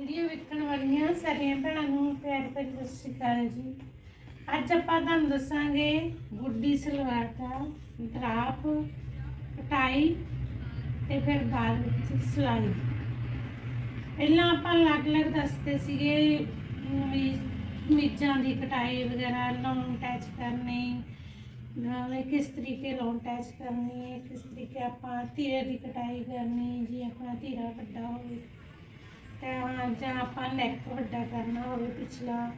Video ਵੇਖਣ ਵਾਲੀਆਂ ਸਾਰੀਆਂ ਭੈਣਾਂ ਨੂੰ ਪਿਆਰ ਭਰੀ ਸਤਿ ਸ਼੍ਰੀ ਅਕਾਲ ਜੀ। ਅੱਜ ਆਪਾਂ ਤੁਹਾਨੂੰ ਦੱਸਾਂਗੇ ਗੁੱਡੀ ਸਲਵਾਰ ਦਾ ਡਰਾਪ, ਕਟਾਈ ਤੇ ਫਿਰ ਬਾਅਦ ਵਿੱਚ ਸਿਲਾਈ। ਪਹਿਲਾਂ ਆਪਾਂ ਅਲੱਗ-ਅਲੱਗ ਦੱਸਦੇ ਸੀਗੇ ਵੀ ਦੀ ਕਟਾਈ ਵਗੈਰਾ, ਲੌਂਗ ਅਟੈਚ ਕਰਨੀ, ਨਾਲੇ ਕਿਸ ਤਰੀਕੇ ਲੌਂਗ ਅਟੈਚ ਕਰਨੀ ਹੈ ਕਿਸ ਤਰੀਕੇ ਆਪਾਂ ਧੀਰੇ ਦੀ ਕਟਾਈ ਕਰਨੀ, ਜੀ ਆਪਣਾ ਧੀਰਾ ਵੱਡਾ ਹੋਵੇ। ਜਾਂ ਆਪਾਂ ਨੈਕ ਵੱਡਾ ਕਰਨਾ ਹੋਵੇ ਪਿਛਲਾ,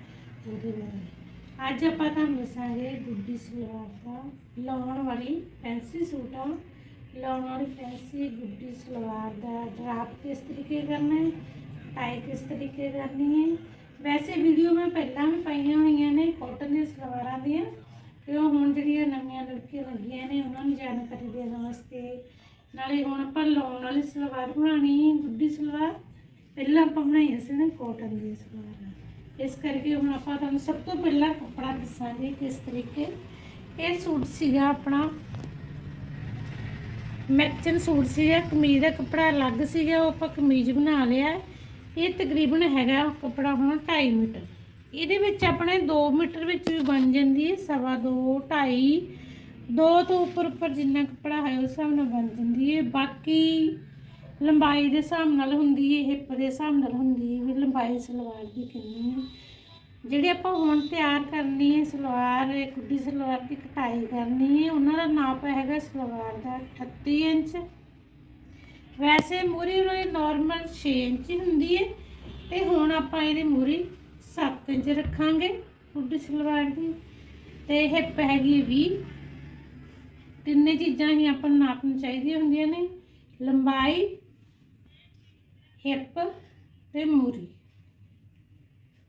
ਉਹਦੇ ਬਾਰੇ। ਅੱਜ ਆਪਾਂ ਤੁਹਾਨੂੰ ਦੱਸਾਂਗੇ ਗੁੱਡੀ ਸਲਵਾਰ ਦਾ ਲਾਉਣ ਵਾਲੀ ਫੈਂਸੀ ਸੂਟ ਆ। ਲਾਉਣ ਵਾਲੀ ਫੈਂਸੀ ਗੁੱਡੀ ਸਲਵਾਰ ਦਾ ਡਰਾਪ ਕਿਸ ਤਰੀਕੇ ਕਰਨਾ ਹੈ ਟਾਈ ਕਿਸ ਤਰੀਕੇ ਕਰਨੀ ਹੈ। ਵੈਸੇ ਵੀਡੀਓ ਮੈਂ ਪਹਿਲਾਂ ਵੀ ਪਾਈਆਂ ਹੋਈਆਂ ਨੇ ਕਾਟਨ ਦੀਆਂ ਸਲਵਾਰਾਂ ਦੀਆਂ, ਤੇ ਉਹ ਹੁਣ ਜਿਹੜੀਆਂ ਨਵੀਆਂ ਲੜਕੀਆਂ ਲੱਗੀਆਂ ਨੇ, ਉਹਨਾਂ ਨੂੰ ਜਾਣਕਾਰੀ ਦੇਣ ਵਾਸਤੇ। ਨਾਲੇ ਹੁਣ ਆਪਾਂ ਲਾਉਣ ਵਾਲੀ ਸਲਵਾਰ ਬਣਾਉਣੀ ਹੈ ਗੁੱਡੀ ਸਲਵਾਰ। ਪਹਿਲਾਂ ਆਪਾਂ ਬਣਾਈਆਂ ਸੀ ਨਾ ਕਾਟਨ ਦੀ ਸਲਵਾਰ। ਇਸ ਕਰਕੇ ਹੁਣ ਆਪਾਂ ਤੁਹਾਨੂੰ ਸਭ ਤੋਂ ਪਹਿਲਾਂ ਕੱਪੜਾ ਦੱਸਾਂਗੇ ਕਿਸ ਤਰੀਕੇ। ਇਹ ਸੂਟ ਸੀਗਾ ਆਪਣਾ ਮੈਚਨ ਸੂਟ ਸੀਗਾ, ਕਮੀਜ਼ ਦਾ ਕੱਪੜਾ ਅਲੱਗ ਸੀਗਾ, ਉਹ ਆਪਾਂ ਕਮੀਜ਼ ਬਣਾ ਲਿਆ। ਇਹ ਤਕਰੀਬਨ ਹੈਗਾ ਕੱਪੜਾ ਹੁਣ 2.5 ਮੀਟਰ। ਇਹਦੇ ਵਿੱਚ ਆਪਣੇ 2 ਮੀਟਰ ਵਿੱਚ ਵੀ ਬਣ ਜਾਂਦੀ ਹੈ, ਸਵਾ 2 2.5 ਦੋ ਤੋਂ ਉੱਪਰ ਉੱਪਰ ਜਿੰਨਾ ਕੱਪੜਾ ਹੈ, ਉਸ ਹਿਸਾਬ ਨਾਲ ਬਣ ਜਾਂਦੀ ਹੈ। ਬਾਕੀ ਲੰਬਾਈ ਦੇ ਹਿਸਾਬ ਨਾਲ ਹੁੰਦੀ ਹੈ ਹਿੱਪ ਦੇ ਹਿਸਾਬ ਨਾਲ ਹੁੰਦੀ ਹੈ ਵੀ ਲੰਬਾਈ ਸਲਵਾਰ ਦੀ ਕਿੰਨੀ ਹੈ ਜਿਹੜੀ ਆਪਾਂ ਹੁਣ ਤਿਆਰ ਕਰਨੀ ਹੈ ਸਲਵਾਰ ਇਹ ਕੁੱਡੀ ਸਲਵਾਰ ਦੀ ਕਟਾਈ ਕਰਨੀ ਹੈ ਉਹਨਾਂ ਦਾ ਨਾਪ ਹੈਗਾ ਸਲਵਾਰ ਦਾ 38 ਇੰਚ। ਵੈਸੇ ਮੂਰੀ ਉਹਨਾਂ ਦੀ ਨਾਰਮਲ 6 ਇੰਚ ਹੁੰਦੀ ਹੈ ਤੇ ਹੁਣ ਆਪਾਂ ਇਹਦੀ ਮੂਰੀ 7 ਇੰਚ ਰੱਖਾਂਗੇ ਕੁੱਡੀ ਸਲਵਾਰ ਦੀ। ਤੇ ਹਿੱਪ ਹੈਗੀ 20 ਤਿੰਨੇ ਚੀਜ਼ਾਂ ਹੀ ਆਪਾਂ ਨੂੰ ਨਾਪਣ ਚਾਹੀਦੀਆਂ ਹੁੰਦੀਆਂ ਨੇ। ਲੰਬਾਈ ਹਿੱਪ ਤੇ ਮੂਰੀ।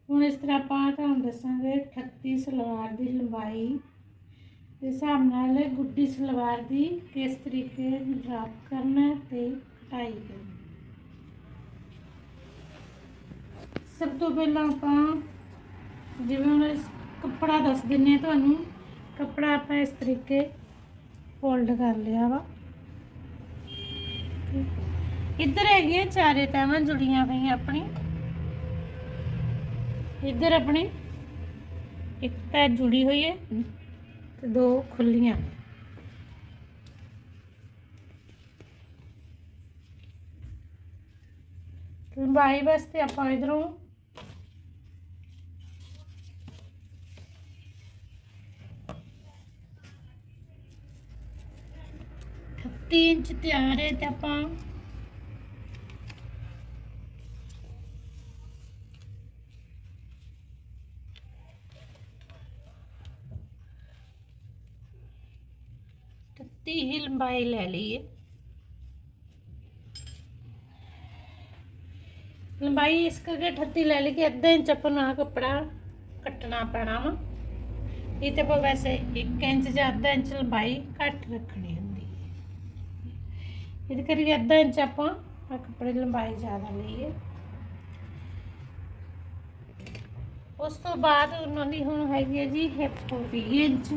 ਹੁਣ ਇਸ ਤਰ੍ਹਾਂ ਆਪਾਂ ਤੁਹਾਨੂੰ ਦੱਸਾਂਗੇ 38 ਸਲਵਾਰ ਦੀ ਲੰਬਾਈ ਦੇ ਹਿਸਾਬ ਨਾਲ ਗੁੱਡੀ ਸਲਵਾਰ ਦੀ ਕਿਸ ਤਰੀਕੇ ਡਰਾਪ ਕਰਨਾ ਹੈ ਤੇ ਕਟਾਈ ਕਰਨੀ। ਸਭ ਤੋਂ ਪਹਿਲਾਂ ਆਪਾਂ ਜਿਵੇਂ ਹੁਣ ਕੱਪੜਾ ਦੱਸ ਦਿੰਨੇ ਹਾਂ ਤੁਹਾਨੂੰ, ਕੱਪੜਾ ਆਪਾਂ ਇਸ ਤਰੀਕੇ ਫੋਲਡ ਕਰ ਲਿਆ ਵਾ। ਇੱਧਰ ਹੈਗੀਆਂ ਚਾਰੇ ਤੈਵਾਂ ਜੁੜੀਆਂ ਪਈਆਂ ਆਪਣੀ। ਇੱਧਰ ਆਪਣੀ, ਇੱਕ ਤੈ ਜੁੜੀ ਹੋਈ ਹੈ ਤੇ ਦੋ ਖੁੱਲੀਆਂ। ਲੰਬਾਈ ਵਾਸਤੇ ਆਪਾਂ ਇਧਰੋਂ ਅਠੱਤੀ ਇੰਚ ਤਿਆਰ ਹੈ ਤੇ ਆਪਾਂ ਅਠੱਤੀ ਹੀ ਲੰਬਾਈ ਲੈ ਲਈਏ। ਲੰਬਾਈ ਇਸ ਕਰਕੇ 38 ਲੈ ਲਈ ਕਿ ਅੱਧਾ ਇੰਚ ਆਪਾਂ ਨੂੰ ਆਹ ਕੱਪੜਾ ਕੱਟਣਾ ਪੈਣਾ ਵਾ। ਇਹ ਤੇ ਆਪਾਂ ਵੈਸੇ 1 ਇੰਚ ਜਾਂ ਅੱਧਾ ਇੰਚ ਲੰਬਾਈ ਘੱਟ ਰੱਖਣੀ ਹੁੰਦੀ। ਹੈ ਇਹਦੇ ਕਰਕੇ ਅੱਧਾ ਇੰਚ ਆਪਾਂ ਆਹ ਕੱਪੜੇ ਲੰਬਾਈ ਜ਼ਿਆਦਾ ਲਈਏ। ਉਸ ਤੋਂ ਬਾਅਦ ਉਹਨਾਂ ਦੀ ਹੁਣ ਹੈਗੀ ਹੈ ਜੀ ਹਿੱਪ 20 ਇੰਚ।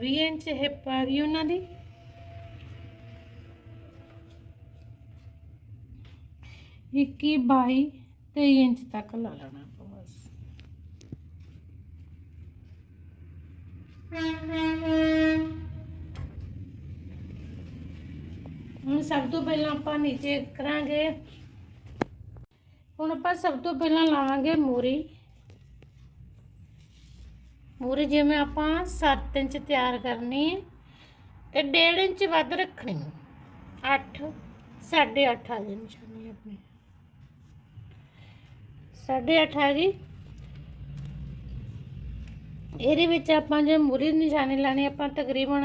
ਵੀਹ ਇੰਚ ਹਿੱਪ ਆ ਗਈ ਉਹਨਾਂ ਦੀ। ਇੱਕੀ ਬਾਈ ਤੇਈ ਇੰਚ ਤੱਕ ਲਾ ਲੈਣਾ ਆਪਾਂ ਬਸ। ਹੁਣ ਸਭ ਤੋਂ ਪਹਿਲਾਂ ਆਪਾਂ ਨੀਚੇ ਕਰਾਂਗੇ। ਹੁਣ ਆਪਾਂ ਸਭ ਤੋਂ ਪਹਿਲਾਂ ਲਾਵਾਂਗੇ ਮੂਰੀ। ਮੂਰੀ ਜਿਵੇਂ ਆਪਾਂ 7 ਇੰਚ ਤਿਆਰ ਕਰਨੀ ਹੈ ਤੇ 1.5 ਇੰਚ ਵੱਧ ਰੱਖਣੀ ਹੈ। 8 8.5 ਆ ਗਈ ਨਿਸ਼ਾਨੀ ਆਪਣੀ। 8.5 ਆ ਗਈ। ਇਹਦੇ ਵਿੱਚ ਆਪਾਂ ਜੇ ਮੂਰੀ ਨਿਸ਼ਾਨੀ ਲਾਣੀ ਆਪਾਂ ਤਕਰੀਬਨ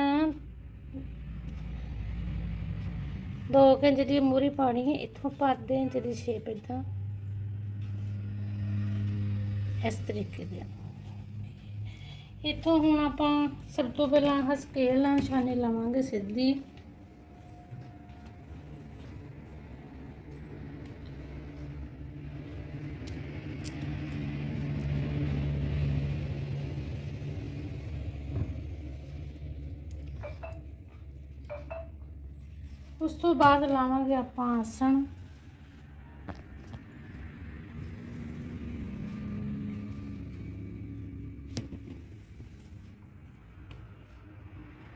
2 ਇੰਚ ਦੀ ਮੂਰੀ ਪਾਣੀ ਹੈ। ਇੱਥੋਂ ਆਪਾਂ ਇੰਚ ਦੀ ਸ਼ੇਪ ਇਦਾਂ ਇਸ ਤਰੀਕੇ ਦੇ ਇੱਥੋਂ ਹੁਣ ਆਪਾਂ ਸਭ ਤੋਂ ਪਹਿਲਾਂ ਆਹ ਸਕੇਲ ਨਾਲ ਨਿਸ਼ਾਨੀ ਲਾਵਾਂਗੇ ਸਿੱਧੀ। ਉਸ ਤੋਂ ਬਾਅਦ ਲਾਵਾਂਗੇ ਆਪਾਂ ਆਸਣ।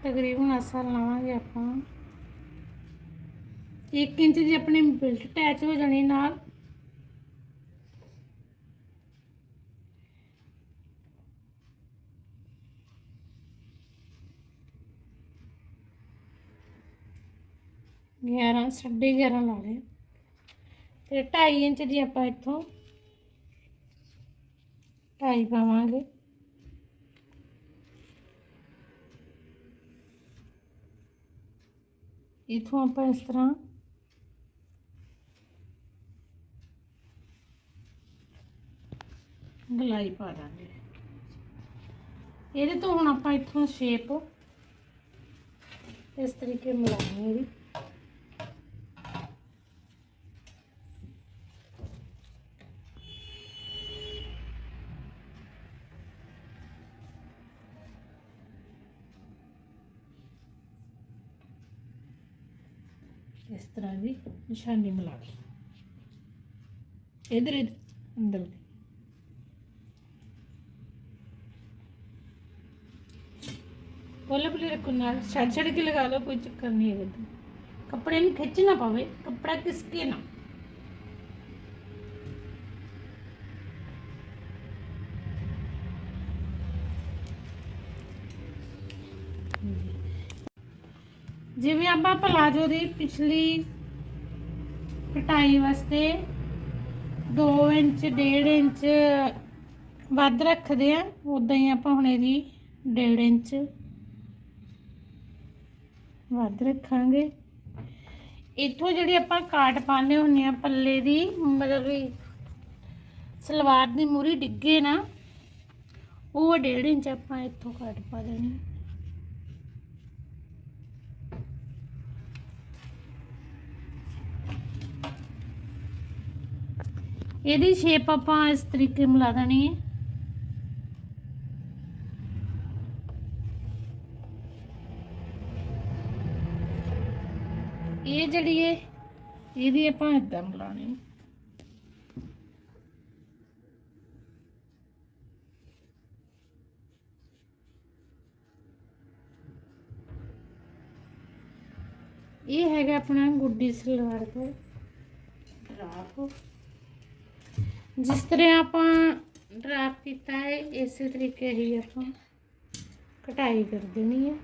ਤਕਰੀਬਨ ਆਸਣ ਲਾਵਾਂਗੇ ਆਪਾਂ। 1 ਇੰਚ ਦੀ ਆਪਣੀ ਬਿਲਟ ਅਟੈਚ ਹੋ ਜਾਣੀ ਨਾਲ। ਗਿਆਰਾਂ, ਸਾਢੇ ਗਿਆਰਾਂ ਲਾ ਲਏ। ਤੇ 2.5 ਇੰਚ ਦੀ ਆਪਾਂ ਇੱਥੋਂ ਢਾਈ ਪਾਵਾਂਗੇ। ਇਥੋਂ ਆਪਾਂ ਇਸ ਤਰ੍ਹਾਂ ਗਲਾਈ ਪਾ ਦਾਂਗੇ। ਇਹਦੇ ਤੋਂ ਹੁਣ ਆਪਾਂ ਇਥੋਂ ਸ਼ੇਪ ਇਸ ਤਰੀਕੇ ਮਿਲਾਉਣੀ ਹੈ ਇਸ ਤਰ੍ਹਾਂ ਦੀ ਨਿਸ਼ਾਨੀ ਮਿਲਾ ਲਈ ਇਧਰ ਇਧਰ ਅੰਦਰ ਦੀ ਕੋਲੇ ਬਲੇ ਰੱਖੋ ਨਾਲ ਛੱਡ ਛੱਡ ਕੇ ਲਗਾ ਲਓ ਕੋਈ ਚੱਕਰ ਨਹੀਂ ਹੈ ਇਹਦਾ ਕੱਪੜੇ ਨੂੰ ਖਿੱਚ ਨਾ ਪਵੇ ਕੱਪੜਾ ਕਿਸਕੇ ਨਾ ਜਿਵੇਂ ਆਪਾਂ ਪਲਾਜੋ ਦੀ ਪਿਛਲੀ ਕਟਾਈ ਵਾਸਤੇ 2 ਇੰਚ 1.5 ਇੰਚ ਵੱਧ ਰੱਖਦੇ ਆ ਉਦਾਂ ਹੀ ਆਪਾਂ ਹੁਣ ਇਹਦੀ 1.5 ਇੰਚ ਵੱਧ ਰੱਖਾਂਗੇ। ਇੱਥੋਂ ਜਿਹੜੀ ਆਪਾਂ ਕਾਟ ਪਾਉਂਦੇ ਹੁੰਨੇ ਆ, ਪੱਲੇ ਦੀ, ਮਤਲਬ ਕਿ ਸਲਵਾਰ ਦੀ ਮੂਰੀ ਡਿੱਗੇ ਨਾ, ਉਹ 1.5 ਇੰਚ ਆਪਾਂ ਇੱਥੋਂ ਕਾਟ ਪਾ ਦੇਣੀ। ਇਹਦੀ ਸ਼ੇਪ ਆਪਾਂ ਇਸ ਤਰੀਕੇ ਮਿਲਾ ਦੇਣੀ ਹੈ। ਇਹ ਜਿਹੜੀ ਹੈ, ਇਹਦੀ ਆਪਾਂ ਇਦਾਂ ਮਿਲਾਣੀ ਇਹ ਹੈਗਾ ਆਪਣਾ ਗੁੱਡੀ ਸਲਵਾਰ ਦਾ ਡਰਾਪ ਜਿਸ ਤਰ੍ਹਾਂ ਆਪਾਂ ਡਰਾਪ ਕੀਤਾ ਹੈ ਇਸੇ ਤਰੀਕੇ ਹੀ ਆਪਾਂ ਕਟਾਈ ਕਰ ਦੇਣੀ ਹੈ।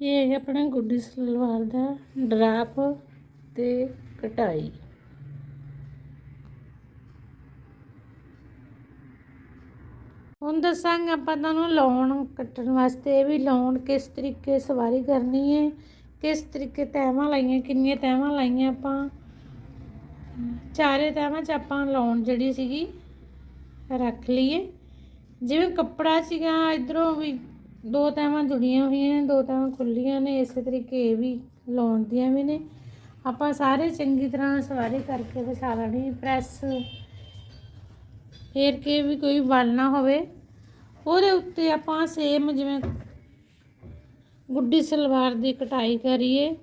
ਇਹ ਹੈਗਾ ਆਪਣਾ ਗੁੱਡੀ ਸਲਵਾਰ ਦਾ ਡਰਾਪ ਤੇ ਕਟਾਈ। ਹੁਣ ਦੱਸਾਂਗੇ ਆਪਾਂ ਤੁਹਾਨੂੰ ਲਾਉਣ ਕੱਟਣ ਵਾਸਤੇ ਵੀ ਲਾਉਣ ਕਿਸ ਤਰੀਕੇ ਸਵਾਰੀ ਕਰਨੀ ਹੈ, ਕਿਸ ਤਰੀਕੇ ਤੈਵਾਂ ਲਾਈਆਂ, ਕਿੰਨੀਆਂ ਤੈਵਾਂ ਲਾਈਆਂ ਆਪਾਂ। ਚਾਰੇ ਤੈਵਾਂ 'ਚ ਆਪਾਂ ਲਾਉਣ ਜਿਹੜੀ ਸੀਗੀ, ਰੱਖ ਲਈਏ। ਜਿਵੇਂ ਕੱਪੜਾ ਸੀਗਾ, ਇਧਰੋਂ ਵੀ ਦੋ ਤੈਵਾਂ ਜੁੜੀਆਂ ਹੋਈਆਂ ਨੇ, ਦੋ ਤੈਵਾਂ ਖੁੱਲੀਆਂ ਨੇ, ਇਸੇ ਤਰੀਕੇ ਇਹ ਵੀ ਲਾਉਣ ਦੀਆਂ ਵੀ ਨੇ। ਆਪਾਂ ਸਾਰੇ ਚੰਗੀ ਤਰ੍ਹਾਂ ਸਵਾਰੀ ਕਰਕੇ ਵਿਛਾ ਲੈਣੀ ਪ੍ਰੈਸ। ਫੇਰ ਕੇ ਵੀ ਕੋਈ ਵਲ ਨਾ ਹੋਵੇ। ਉਹਦੇ ਉੱਤੇ ਆਪਾਂ ਸੇਮ ਜਿਵੇਂ ਗੁੱਡੀ ਸਲਵਾਰ ਦੀ ਕਟਾਈ ਕਰੀਏ,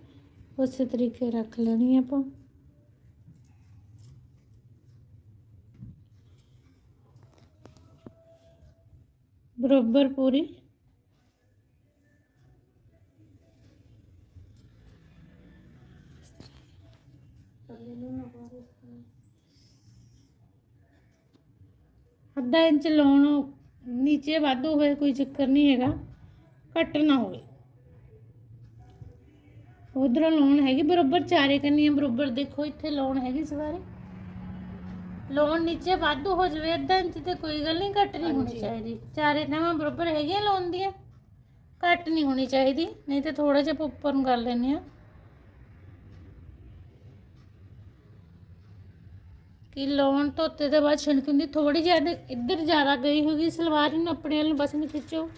ਉਸੇ ਤਰੀਕੇ ਰੱਖ ਲੈਣੀ ਆਪਾਂ। ਬਰਾਬਰ ਪੂਰੀ। ਅੱਧਾ ਇੰਚ ਲਾਉਣ ਨੀਚੇ ਵਾਧੂ ਹੋਏ ਕੋਈ ਚੱਕਰ ਨਹੀਂ ਹੈਗਾ ਘੱਟ ਨਾ ਹੋਵੇ। ਉਧਰੋਂ ਲਾਉਣ ਹੈਗੀ ਬਰੋਬਰ ਚਾਰੇ ਕੰਨੀਆਂ ਬਰੋਬਰ ਦੇਖੋ ਇੱਥੇ ਲਾਉਣ ਹੈਗੀ ਸਵਾਰੇ। ਲਾਉਣ ਨੀਚੇ ਵਾਧੂ ਹੋ ਜਾਵੇ ਅੱਧਾ ਇੰਚ ਤੇ ਕੋਈ ਗੱਲ ਨਹੀਂ ਘੱਟ ਨਹੀਂ ਹੋਣੀ ਚਾਹੀਦੀ। ਚਾਰੇ ਥਾਵਾਂ ਬਰੋਬਰ ਹੈਗੀਆਂ ਲਾਉਣ ਦੀਆਂ ਘੱਟ ਨਹੀਂ ਹੋਣੀ ਚਾਹੀਦੀ ਨਹੀਂ ਤੇ ਥੋੜਾ ਜਿਹਾ ਉੱਪਰ ਨੂੰ ਕਰ ਲੈਂਦੇ ਆ ਕਿ ਲਾਉਣ ਧੋਤੇ ਦੇ ਬਾਅਦ ਛਿਣਕ ਹੁੰਦੀ ਥੋੜੀ ਜ਼ਿਆਦਾ ਇੱਧਰ ਜ਼ਿਆਦਾ ਗਈ ਹੋਗੀ ਸਲਵਾਰ ਨੂੰ ਆਪਣੇ ਵੱਲ ਨੂੰ ਬਸ ਨਹੀਂ ਖਿੱਚੋ।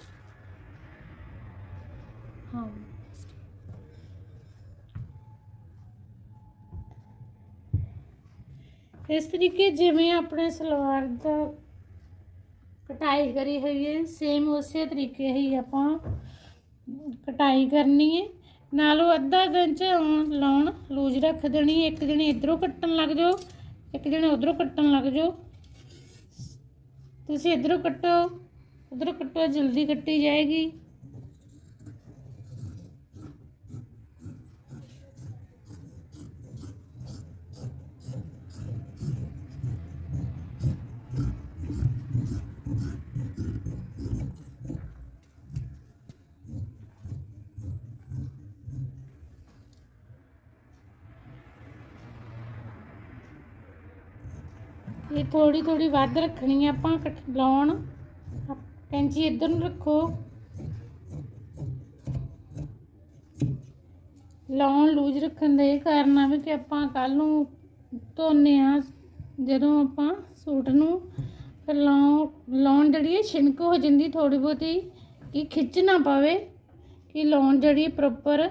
ਹਾਂ। ਇਸ ਤਰੀਕੇ ਜਿਵੇਂ ਆਪਣੇ ਸਲਵਾਰ ਦਾ ਕਟਾਈ ਕਰੀ ਹੋਈ ਹੈ ਸੇਮ ਉਸੇ ਤਰੀਕੇ ਹੀ ਆਪਾਂ ਕਟਾਈ ਕਰਨੀ ਹੈ। ਨਾਲੋਂ ਅੱਧਾ ਕੁ ਇੰਚ ਲਾਉਣ, ਲੂਜ ਰੱਖ ਦੇਣੀ ਇੱਕ ਜਣੇ ਇਧਰੋਂ ਕੱਟਣ ਲੱਗ ਜਾਓ। ਇੱਕ ਜਣੇ ਉਧਰੋਂ ਕੱਟਣ ਲੱਗ ਜਾਓ। ਤੁਸੀਂ ਇਧਰੋਂ ਕੱਟੋ ਉਧਰੋਂ ਕੱਟੋ ਜਲਦੀ ਕੱਟੀ ਜਾਏਗੀ। ਇਹ ਥੋੜੀ ਥੋੜੀ ਵੱਧ ਰੱਖਣੀ ਹੈ ਆਪਾਂ, ਕੱਟ ਲਾਉਣ। ਆਪ- ਕੈਂਚੀ ਇੱਧਰ ਨੂੰ ਰੱਖੋ। ਲਾਉਣ ਲੂਜ ਰੱਖਣ ਦਾ ਇਹ ਕਾਰਨ ਆ ਵੀ ਕਿ ਆਪਾਂ ਕੱਲ ਨੂੰ ਧੋਨੇ ਆ, ਜਦੋਂ ਆਪਾਂ ਸੂਟ ਨੂੰ, ਫਿਰ ਲਾਉਣ ਲਾਉਣ ਜਿਹੜੀ ਹੈ ਛਿਣਕ ਹੋ ਜਾਂਦੀ ਥੋੜੀ ਬਹੁਤੀ, ਕਿ ਖਿੱਚ ਨਾ ਪਵੇ, ਕਿ ਲਾਉਣ ਜਿਹੜੀ ਪ੍ਰੋਪਰ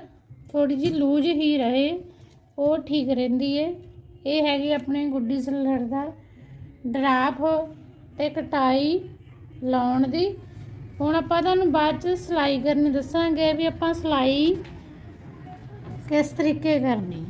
ਥੋੜੀ ਜੀ ਲੂਜ ਹੀ ਰਹੇ, ਉਹ ਠੀਕ ਰਹਿੰਦੀ ਹੈ ਇਹ ਹੈਗੀ ਆਪਣੇ ਗੁੱਡੀ ਸਲਰ ਦਾ ਡਰਾਫ ਤੇ ਕਟਾਈ ਲਾਉਣ ਦੀ। ਹੁਣ ਆਪਾਂ ਤੁਹਾਨੂੰ ਬਾਅਦ ਚ ਸਿਲਾਈ ਕਰਨੀ ਦੱਸਾਂਗੇ ਵੀ ਆਪਾਂ ਸਿਲਾਈ ਕਿਸ ਤਰੀਕੇ ਕਰਨੀ।